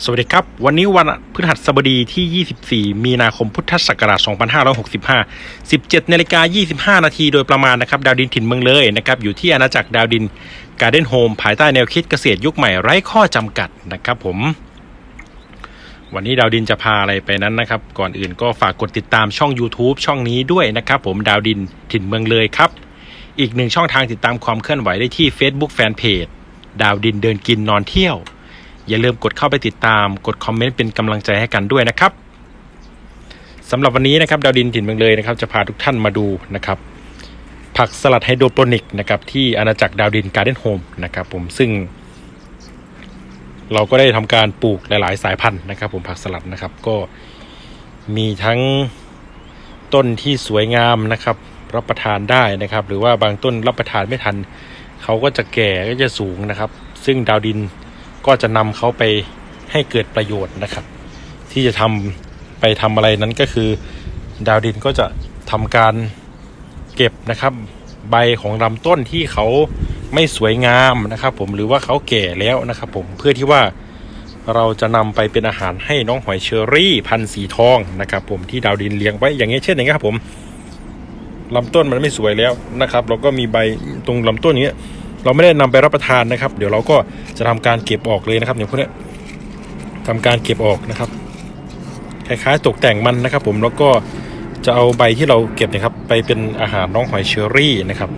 สวัสดีครับ วันนี้วันพฤหัสบดีที่ 24 มีนาคมพุทธศักราช 2565 17นาฬิกา25 นาทีโดยประมาณนะครับ ดาวดินถิ่นเมืองเลยนะครับ อยู่ที่อาณาจักรดาวดินการ์เด้นโฮมภายใต้แนวคิดเกษตรยุคใหม่ไร้ข้อจำกัดนะครับผม วันนี้ดาวดินจะพาอะไรไปนั้นนะครับ ก่อนอื่นก็ฝากกดติดตามช่อง YouTube ช่องนี้ด้วยนะครับผมดาวดินถิ่นเมืองเลยครับ อีกหนึ่งช่องทางติดตามความเคลื่อนไหวได้ที่ Facebook Fanpage ดาวดินเดินกินนอนเที่ยว อย่าลืมกดเข้าไปติดตาม กดคอมเมนต์เป็นกำลังใจให้กันด้วยนะครับสำหรับวันนี้นะครับดาวดินถิ่นเมืองเลยนะครับ จะพาทุกท่านมาดูนะครับ ผักสลัดไฮโดรโปนิกนะครับที่อาณาจักรดาวดินการ์เด้นโฮมนะครับผมซึ่ง เราก็ได้ทำการปลูกหลาย ๆ สายพันธุ์นะครับ ผมผักสลัดนะครับก็มีทั้งต้นที่สวยงามนะครับ รับประทานได้นะครับ หรือว่าบางต้นรับประทานไม่ทัน เขาก็จะแก่ก็จะสูงนะครับ ซึ่งดาวดิน ก็จะนำเขาไปให้เกิดประโยชน์นะครับ ที่จะทำไปทำอะไรนั้นก็คือ ดาวดินก็จะทำการเก็บนะครับใบของลำต้นที่เขาไม่สวยงามนะครับผมหรือว่าเขาแก่แล้วนะครับผมเพื่อที่ว่าเราจะนำไปเป็นอาหารให้น้องหอยเชอรี่พันธุ์สีทองนะครับผมที่ดาวดินเลี้ยงไว้อย่างเงี้ยเช่นอย่างเงี้ยครับผมลำต้นมันไม่สวยแล้วนะครับ เราก็มีใบตรงลำต้นอย่างเงี้ย เราไม่ได้นำไปรับประทานนะครับ เดี๋ยวเราก็จะทำการเก็บออกเลยนะครับอย่างพวกนี้ทำการเก็บออกนะครับคล้ายๆตกแต่งมันนะครับ ผมแล้วก็จะเอาใบที่เราเก็บนะครับ ไปเป็นอาหารน้องหอยเชอรี่นะครับ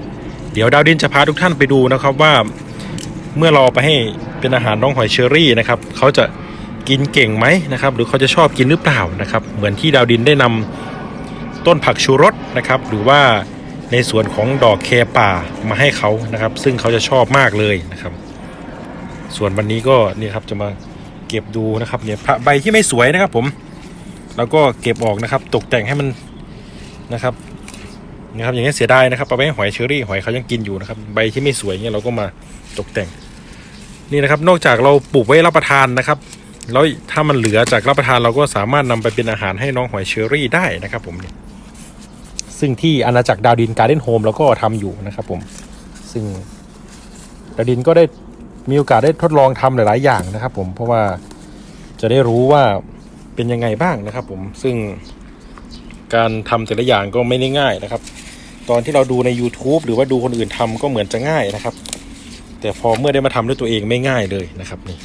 เดี๋ยวดาวดินจะพาทุกท่านไปดูนะครับว่าเมื่อเราเอไปให้เป็นอาหารน้องหอยเชอรี่นะครับเขาจะกินเก่งไหมนะครับ หรือเขาจะชอบกินหรือเปล่านะครับ เหมือนที่ดาวดินได้นำต้นผักชูรสนะครับ หรือว่า ในส่วนของดอกแคป่ามาให้เขานะครับ ซึ่งเขาจะชอบมากเลยนะครับ ส่วนวันนี้ก็นี่ครับจะมาเก็บดูนะครับเนี่ยใบที่ไม่สวยนะครับผม แล้วก็เก็บออกนะครับ ตกแต่งให้มันนะครับนะครับอย่างนี้เสียดายนะครับเอาไปให้หอยเชอรี่หอยเขายังกินอยู่นะครับ ใบที่ไม่สวยเนี่ยเราก็มาตกแต่งนี่นะครับ นอกจากเราปลูกไว้รับประทานนะครับแล้วถ้ามันเหลือจากรับประทานเราก็สามารถนำไปเป็นอาหารให้น้องหอยเชอรี่ได้นะครับผมเนี่ย ซึ่งที่อาณาจักรดาวดินการ์เด้นโฮมเราก็ทำอยู่นะครับผมซึ่งดาวดินก็ได้มีโอกาสได้ทดลองทำหลาย ๆ อย่างนะครับ ผมเพราะว่าจะได้รู้ว่าเป็นยังไงบ้างนะครับ ผมซึ่งการทำแต่ละอย่างก็ไม่ได้ง่ายนะครับ ตอนที่เราดูใน YouTube หรือว่าดูคนอื่นทำก็เหมือนจะง่ายนะครับ แต่พอเมื่อได้มาทำด้วยตัวเองไม่ง่ายเลยนะครับนี่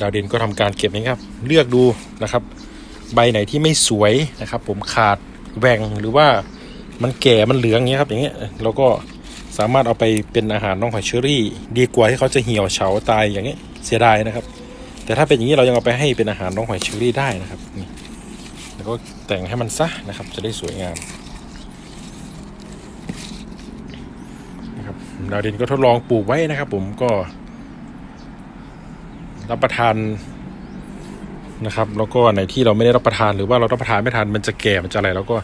ดาวดินก็ทำการเก็บนะครับ เลือกดูนะครับ ใบไหนที่ไม่สวยนะครับ ผมขาด แหว่งหรือว่ามันแก่มันเหลืองอย่างเงี้ยครับอย่างเงี้ยเราก็สามารถเอาไปเป็นอาหารน้องหอยเชอรี่ ดีกว่าที่เขาจะเหี่ยวเฉาตายอย่างเงี้ยเสียดายนะครับ แต่ถ้าเป็นอย่างนี้เรายังเอาไปให้เป็นอาหารน้องหอยเชอรี่ได้นะครับนี่แล้วก็แต่งให้มันซะนะครับ จะได้สวยงามนะครับดาวดินก็ทดลองปลูกไว้นะครับ ผมก็รับประทาน นะครับ แล้วก็ในที่เราไม่ได้รับประทานหรือว่าเรารับประทานไม่ทันมันจะแก่มันจะอะไรเราก็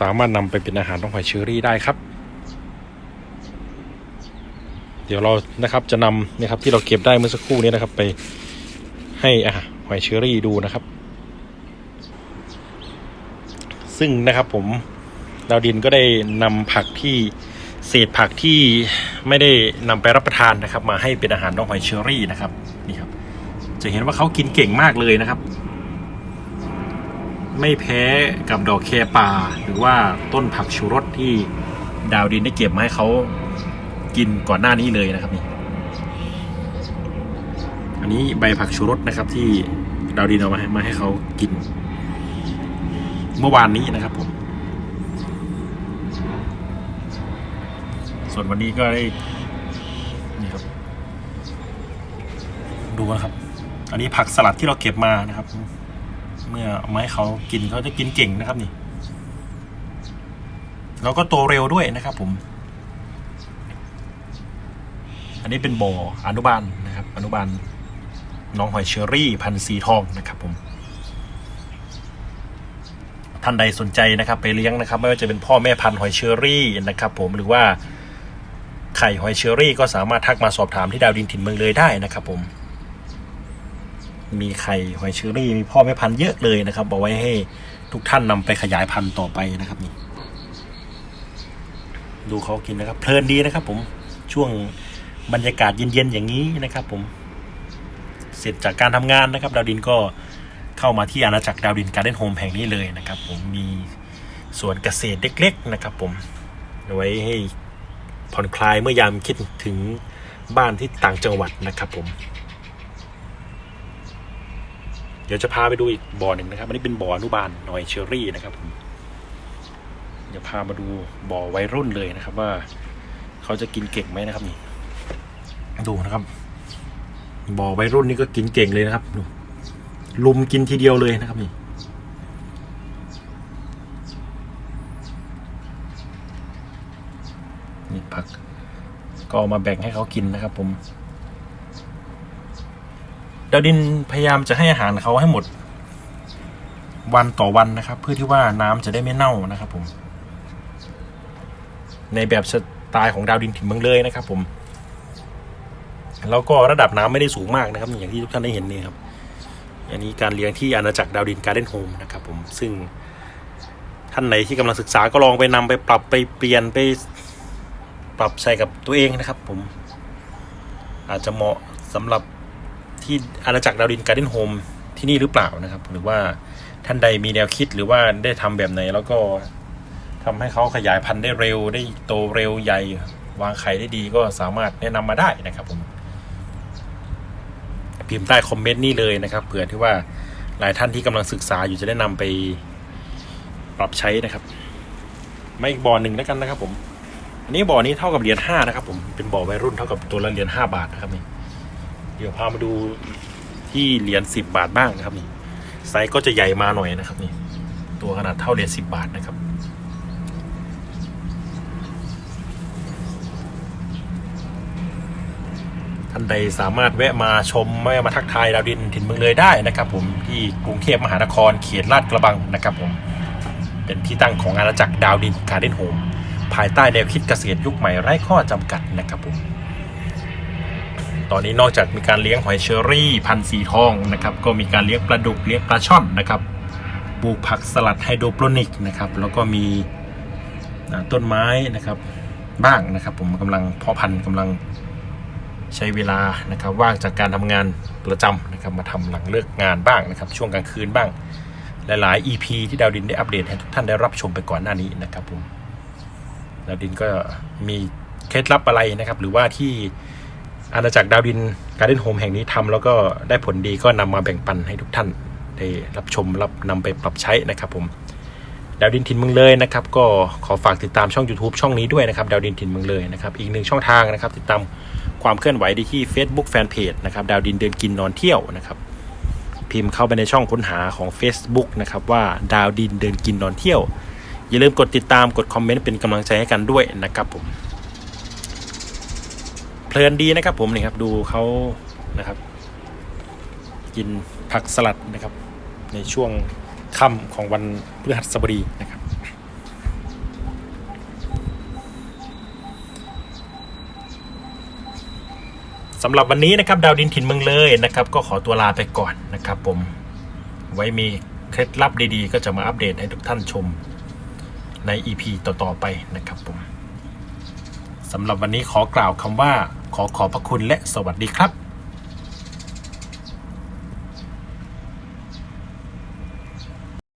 สามารถนำไปเป็นอาหารต้องหอยเชอรี่ได้ครับ เดี๋ยวเรานะครับจะนำนะครับที่เราเก็บได้เมื่อสักครู่นี้นะครับ ไปให้อาหอยเชอรี่ดูนะครับ ซึ่งนะครับผมดาวดินก็ได้นำผักที่เศษผักที่ไม่ได้นำไปรับประทานนะครับ มาให้เป็นอาหารน้องหอยเชอรี่นะครับนี่ครับ จะเห็นว่าเขากินเก่งมากเลยนะครับ ไม่แพ้กับดอกแคป่า หรือว่าต้นผักชูรสที่ดาวดินได้เก็บมาให้เขากินก่อนหน้านี้เลยนะครับนี่อันนี้ใบผักชูรสนะครับ ที่ดาวดินเอามาให้มาให้เขากิน เมื่อวานนี้นะครับผมส่วนวันนี้ก็ได้นี่ครับ ดูนะครับ อันนี้ผักสลัดที่เราเก็บมานะครับ เมื่อเอามาให้เขากินเขาจะกินเก่งนะครับนี่ แล้วก็โตเร็วด้วยนะครับ ผม อันนี้เป็นบ่ออนุบาลนะครับ อนุบาลน้องหอยเชอรี่ พันธ์สีทองนะครับ ผมท่านใดสนใจนะครับ ไปเลี้ยงนะครับ ไม่ว่าจะเป็นพ่อแม่พันธุ์หอยเชอรี่นะครับ ผมหรือว่าไข่หอยเชอรี่ ก็สามารถทักมาสอบถามที่ดาวดินถิ่นเมืองเลยได้นะครับ ผม มีไข่หอยเชอรี่มีพ่อแม่พันธุ์เยอะเลยนะครับเอาไว้ให้ทุกท่านนำไปขยายพันธุ์ต่อไปนะครับนี่ดูเขากินนะครับ เพลินดีนะครับ ผมช่วงบรรยากาศเย็นๆอย่างนี้นะครับ ผม เสร็จจากการทำงานนะครับ ดาวดินก็เข้ามาที่อาณาจักรดาวดินการ์เด้นโฮมแห่งนี้เลยนะครับ ผมมีสวนเกษตรเล็ก ๆนะครับ ผมเอาไว้ให้ผ่อนคลายเมื่อยามคิดถึงบ้านที่ต่างจังหวัดนะครับผม เดี๋ยวจะพาไปดูอีกบ่อหนึ่งนะครับอันนี้เป็นบ่ออนุบาลหน่อยเชอรี่นะครับผมเดี๋ยวพามาดูบ่อวัยรุ่นเลยนะครับ ว่าเขาจะกินเก่งไหมนะครับนี่ดูนะครับบ่อวัยรุ่นนี่ก็กินเก่งเลยนะครับดูลุมกินทีเดียวเลยนะครับนี่นี่ผักก็เอามาแบ่งให้เขากินนะครับผม ดาวดินพยายามจะให้อาหารเขาให้หมด วันต่อวันนะครับ เพื่อที่ว่าน้ำจะได้ไม่เน่านะครับ ผม ในแบบสไตล์ของดาวดินถิ่นเมืองเลยนะครับ ผม แล้วก็ระดับน้ำไม่ได้สูงมากนะครับ อย่างที่ทุกท่านได้เห็นนี่ครับ อันนี้การเลี้ยงที่อาณาจักรดาวดินการ์เดนโฮมนะครับ ผมซึ่งท่านไหนที่กำลังศึกษาก็ลองไปนำไปปรับไปเปลี่ยนไปปรับใช้กับตัวเองนะครับ ผม อาจจะเหมาะสำหรับ ที่อาณาจักรดาวดินการ์เด้นโฮมที่นี่หรือเปล่านะครับ หรือว่าท่านใดมีแนวคิดหรือว่าได้ทำแบบไหน แล้วก็ทำให้เขาขยายพันธุ์ได้เร็วได้โตเร็วใหญ่วางไข่ได้ดีก็สามารถแนะนำมาได้นะครับผมพิมพ์ใต้คอมเมนต์นี่เลยนะครับเผื่อที่ว่าหลายท่านที่กำลังศึกษาอยู่จะได้นำไปปรับใช้นะครับมาอีกบ่อหนึ่งแล้วกันนะครับผมอันนี้บ่อนี้เท่ากับเหรียญห้านะครับผมเป็นบ่อวัยรุ่นเท่ากับตัวละเหรียญห้าบาทนะครับนี่ ดี๋ยวพามาดูที่เหรียญสิบบาทบ้างนะครับนี่ไซส์ก็จะใหญ่มาหน่อยนะครับนี่ตัวขนาดเท่าเหรียญสิบบาทนะครับท่านใดสามารถแวะมาชมแวะมาทักทายดาวดินถิ่นเมืองเลยได้นะครับ ผมที่กรุงเทพมหานครเขตลาดกระบังนะครับผมเป็นที่ตั้งของอาณาจักรดาวดินการ์เดนโฮมภายใต้แนวคิดเกษตรยุคใหม่ไร้ข้อจำกัดนะครับผม ตอนนี้นอกจากมีการเลี้ยงหอยเชอรี่พันธ์สีทองนะครับก็มีการเลี้ยงปลาดุกเลี้ยงปลาช่อนนะครับปลูกผักสลัดไฮโดรโปรนิกนะครับแล้วก็มีต้นไม้นะครับบ้างนะครับผมกำลังเพาะพันธุ์กำลังใช้เวลานะครับว่างจากการทำงานประจำนะครับมาทำหลังเลิกงานบ้างนะครับ ช่วงกลางคืนบ้าง หลายๆ EP ที่ดาวดินได้อัปเดตให้ทุกท่านได้รับชมไปก่อนหน้านี้นะครับผมดาวดินก็มีเคล็ดลับอะไรนะครับ หรือว่าที่ อาณาจักรดาวดินการ์เด้นโฮมแห่งนี้ทำแล้วก็ได้ผลดีก็นำมาแบ่งปันให้ทุกท่าน ได้รับชมรับนำไปปรับใช้นะครับผมดาวดินถิ่นเมืองเลยนะครับ ก็ขอฝากติดตามช่อง YouTube ช่องนี้ด้วยนะครับดาวดินถิ่นเมืองเลยนะครับอีกหนึ่งช่องทางนะครับ ติดตามความเคลื่อนไหวได้ที่ Facebook Fanpage นะครับดาวดินเดินกินนอนเที่ยวนะครับพิมพ์เข้าไปในช่องค้นหาของ Facebook นะครับว่าดาวดินเดินกินนอนเที่ยว อย่าลืมกดติดตามกดคอมเมนต์เป็นกำลังใจให้กันด้วยนะครับผม เพลินดีนะครับ ผมนี่ครับดูเขานะครับ กินผักสลัดนะครับ ในช่วงค่ำของวันพฤหัสบดีนะครับ สำหรับวันนี้นะครับ ดาวดินถิ่นเมืองเลยนะครับ ก็ขอตัวลาไปก่อนนะครับ ผมไว้มีเคล็ดลับดีๆ ก็จะมาอัปเดตให้ทุกท่านชมใน EP ต่อ ๆ ไปนะครับผมสำหรับวันนี้ขอกล่าวคำว่า ขอขอบพระคุณและสวัสดีครับ